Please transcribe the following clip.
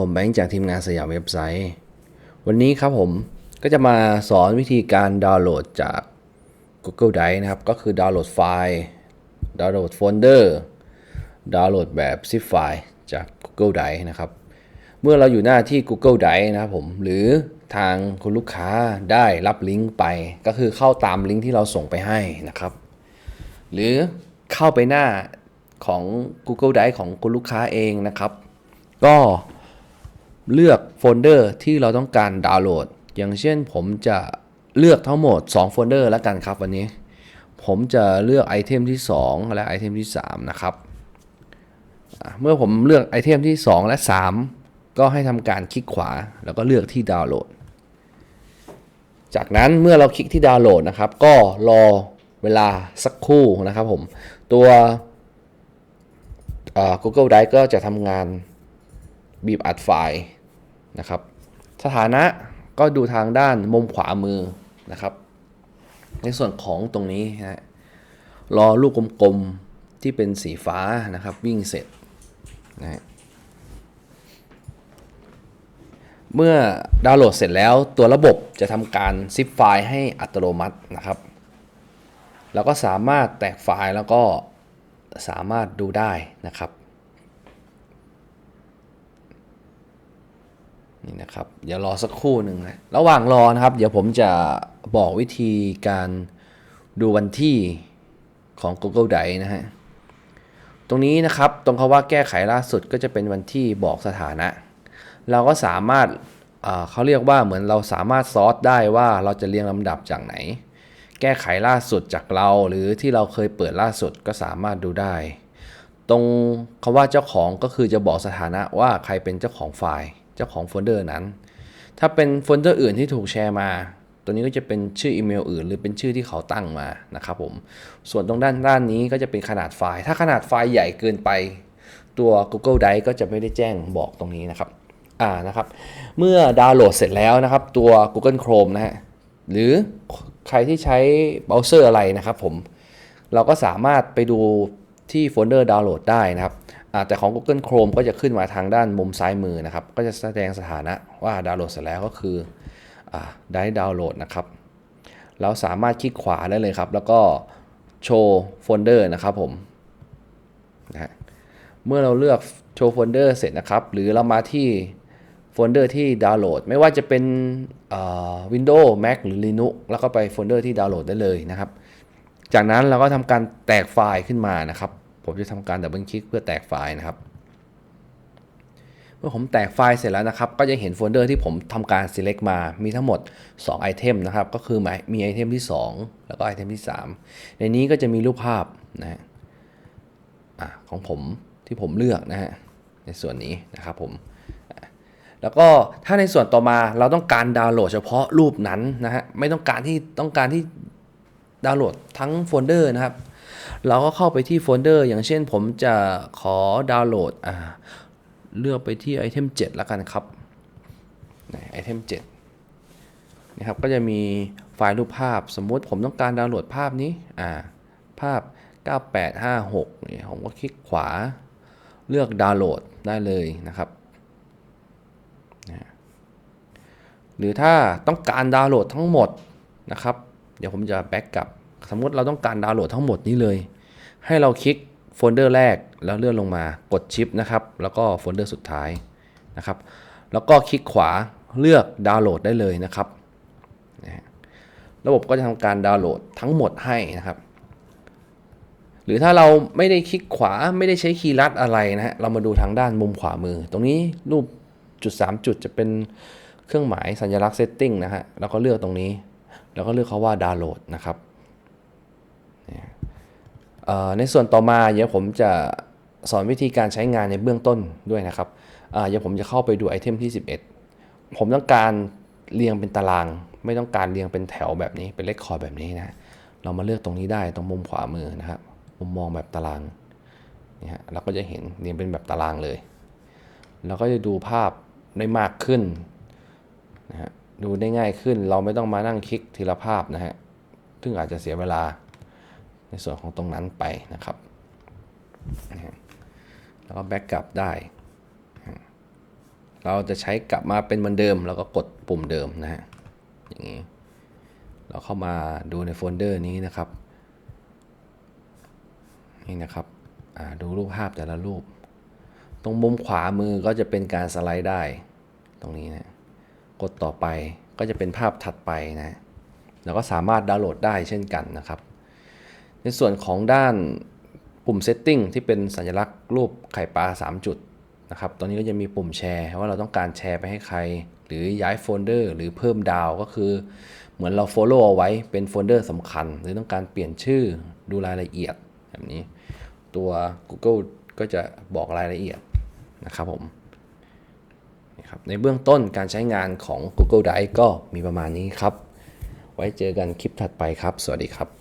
ผมแบงค์จากทีมงานสยามเว็บไซต์ วันนี้ครับผมก็จะมาสอนวิธีการดาวน์โหลดจาก Google Drive นะครับ ก็คือดาวน์โหลดไฟล์ ดาวน์โหลดโฟลเดอร์ ดาวน์โหลดแบบ zip ไฟล์จาก Google Drive นะครับ เมื่อเราอยู่หน้าที่ Google Drive นะครับผม หรือทางคุณลูกค้าได้รับลิงก์ไป ก็คือเข้าตามลิงก์ที่เราส่งไปให้นะครับ หรือเข้าไปหน้าของ Google Drive ของคุณลูกค้าเองนะครับ ก็ เลือกโฟลเดอร์ที่เราต้องการดาวน์โหลด อย่างเช่นผมจะเลือกทั้งหมด 2 โฟลเดอร์แล้วกันครับวันนี้ ผมจะเลือกไอเทมที่ 2 และไอเทมที่ 3 นะครับ เมื่อผมเลือกไอเทมที่ 2 และ 3 ก็ให้ทำการคลิกขวา แล้วก็เลือกที่ดาวน์โหลด จากนั้นเมื่อเราคลิกที่ดาวน์โหลดนะครับ ก็รอเวลาสักครู่นะครับผม ตัว Google Drive ก็จะทำงานบีบอัดไฟล์ นะครับ สถานะก็ดูทางด้านมุมขวามือนะครับ ในส่วนของตรงนี้ฮะรอลูกกลมๆที่เป็นสีฟ้านะครับ วิ่งเสร็จนะเมื่อดาวน์โหลดเสร็จแล้วตัวระบบจะทำการซิปไฟล์ให้อัตโนมัตินะครับเราก็สามารถแตกไฟล์แล้วก็สามารถดูได้นะครับ นี่นะครับ เดี๋ยวรอสักครู่หนึ่งนะ ระหว่างรอนะครับ เดี๋ยวผมจะบอกวิธีการดูวันที่ของ Google Drive นะฮะ ตรงนี้นะครับตรงคาว่าแก้ไขล่าสุดก็จะเป็นวันที่บอกสถานะ เราก็สามารถเขาเรียกว่าเหมือนเราสามารถซอร์ตได้ว่าเราจะเรียงลำดับจากไหน แก้ไขล่าสุดจากเราหรือที่เราเคยเปิดล่าสุดก็สามารถดูได้ ตรงคาว่าเจ้าของก็คือจะบอกสถานะว่าใครเป็นเจ้าของไฟล์ จ้าของโฟลเดอร์นั้น ถ้าเป็นโฟลเดอร์อื่นที่ถูกแชร์มา ตัวนี้ก็จะเป็นชื่ออีเมลอื่น หรือเป็นชื่อที่เขาตั้งมานะครับผม ส่วนตรงด้านด้านนี้ก็จะเป็นขนาดไฟล์ ถ้าขนาดไฟล์ใหญ่เกินไป ตัว Google Drive ก็จะไม่ได้แจ้งบอกตรงนี้นะครับ อ่านะครับ เมื่อดาวน์โหลดเสร็จแล้วนะครับ ตัว Google Chrome นะฮะ หรือใครที่ใช้เบราว์เซอร์อะไรนะครับผม เราก็สามารถไปดูที่โฟลเดอร์ดาวน์โหลดได้นะครับ แต่ของ Google Chrome ก็จะขึ้นมาทางด้านมุมซ้ายมือนะครับ ก็จะแสดงสถานะว่าดาวน์โหลดเสร็จแล้วก็คืออได้ดาวน์โหลดนะครับ เราสามารถคลิกขวาได้เลยครับ แล้วก็โชว์โฟลเดอร์นะครับผมนะเมื่อเราเลือกโชว์โฟลเดอร์เสร็จนะครับ หรือเรามาที่โฟลเดอร์ที่ดาวน์โหลด ไม่ว่าจะเป็นวินโดว์ Mac หรือ Linux แล้วก็ไปโฟลเดอร์ที่ดาวน์โหลดได้เลยนะครับ จากนั้นเราก็ทำการแตกไฟล์ขึ้นมานะครับ ผมจะทำการดับเบิลคลิกเพื่อแตกไฟล์นะครับ เมื่อผมแตกไฟล์เสร็จแล้วนะครับ ก็จะเห็นโฟลเดอร์ที่ผมทำการ select มา มีทั้งหมด2ไอเทมนะครับ ก็คือมีไอเทมที่ 2 แล้วก็ไอเทมที่ 3 ในนี้ก็จะมีรูปภาพนะฮะของผมที่ผมเลือกนะฮะในส่วนนี้นะครับผมแล้วก็ถ้าในส่วนต่อมาเราต้องการดาวน์โหลดเฉพาะรูปนั้นนะฮะไม่ต้องการที่ต้องการที่ดาวน์โหลดทั้งโฟลเดอร์นะครับ เราก็เข้าไปที่โฟลเดอร์ อย่างเช่นผมจะขอดาวน์โหลดอ่าเลือกไปที่ไอเทม7แล้วกันครับไอเทม7นะครับก็จะมีไฟล์รูปภาพ สมมุติผมต้องการดาวน์โหลดภาพนี้อ่าภาพ 9856นี่ผมก็คลิกขวาเลือกดาวน์โหลดได้เลยนะครับ หรือถ้าต้องการดาวน์โหลดทั้งหมดนะครับ เดี๋ยวผมจะแบ็กกลับ สมมติเราต้องการดาวน์โหลดทั้งหมดนี้เลย ให้เราคลิกโฟลเดอร์แรกแล้วเลื่อนลงมากดชิปนะครับ แล้วก็โฟลเดอร์สุดท้ายนะครับ แล้วก็คลิกขวาเลือกดาวน์โหลดได้เลยนะครับ ระบบก็จะทำการดาวน์โหลดทั้งหมดให้นะครับ หรือถ้าเราไม่ได้คลิกขวาไม่ได้ใช้คีย์ลัดอะไรนะฮะ เรามาดูทางด้านมุมขวามือ ตรงนี้รูปจุด 3 จุดจะเป็นเครื่องหมายสัญลักษณ์ setting นะฮะ แล้วก็เลือกตรงนี้ แล้วก็เลือกเขาว่าดาวน์โหลดนะครับ ในส่วนต่อมาเดี๋ยวผมจะสอนวิธีการใช้งานในเบื้องต้นด้วยนะครับเดี๋ยวผมจะเข้าไปดูไอเทมที่ 11 ผมต้องการเรียงเป็นตาราง ไม่ต้องการเรียงเป็นแถวแบบนี้เป็นเลขคอร์ดแบบนี้นะเรามาเลือกตรงนี้ได้ตรงมุมขวามือนะครับมุมมองแบบตารางนี่ฮะเราก็จะเห็นเรียงเป็นแบบตารางเลยเราก็จะดูภาพได้มากขึ้นนะฮะดูได้ง่ายขึ้นเราไม่ต้องมานั่งคลิกทีละภาพนะฮะซึ่งอาจจะเสียเวลา ในส่วนของตรงนั้นไปนะครับ แล้วก็แบ็กกลับได้ เราจะใช้กลับมาเป็นเหมือนเดิม แล้วก็กดปุ่มเดิมนะฮะ อย่างนี้ เราเข้ามาดูในโฟลเดอร์นี้นะครับ นี่นะครับ ดูรูปภาพแต่ละรูป ตรงมุมขวามือก็จะเป็นการสไลด์ได้ ตรงนี้นะ กดต่อไปก็จะเป็นภาพถัดไปนะ แล้วก็สามารถดาวน์โหลดได้เช่นกันนะครับ ในส่วนของด้านปุ่ม Setting ที่เป็นสัญลักษณ์รูปไข่ปลา 3 จุดนะครับตรงนี้ก็จะมีปุ่มแชร์ว่าเราต้องการแชร์ไปให้ใคร หรือย้ายโฟลเดอร์ หรือเพิ่มดาวก็คือ เหมือนเรา Follow เอาไว้เป็นโฟลเดอร์สำคัญ หรือต้องการเปลี่ยนชื่อดูรายละเอียดแบบนี้ ตัว Google ก็จะบอกรายละเอียดนะครับผมนะครับในเบื้องต้นการใช้งานของ Google Drive ก็มีประมาณนี้ครับ ไว้เจอกันคลิปถัดไปครับ สวัสดีครับ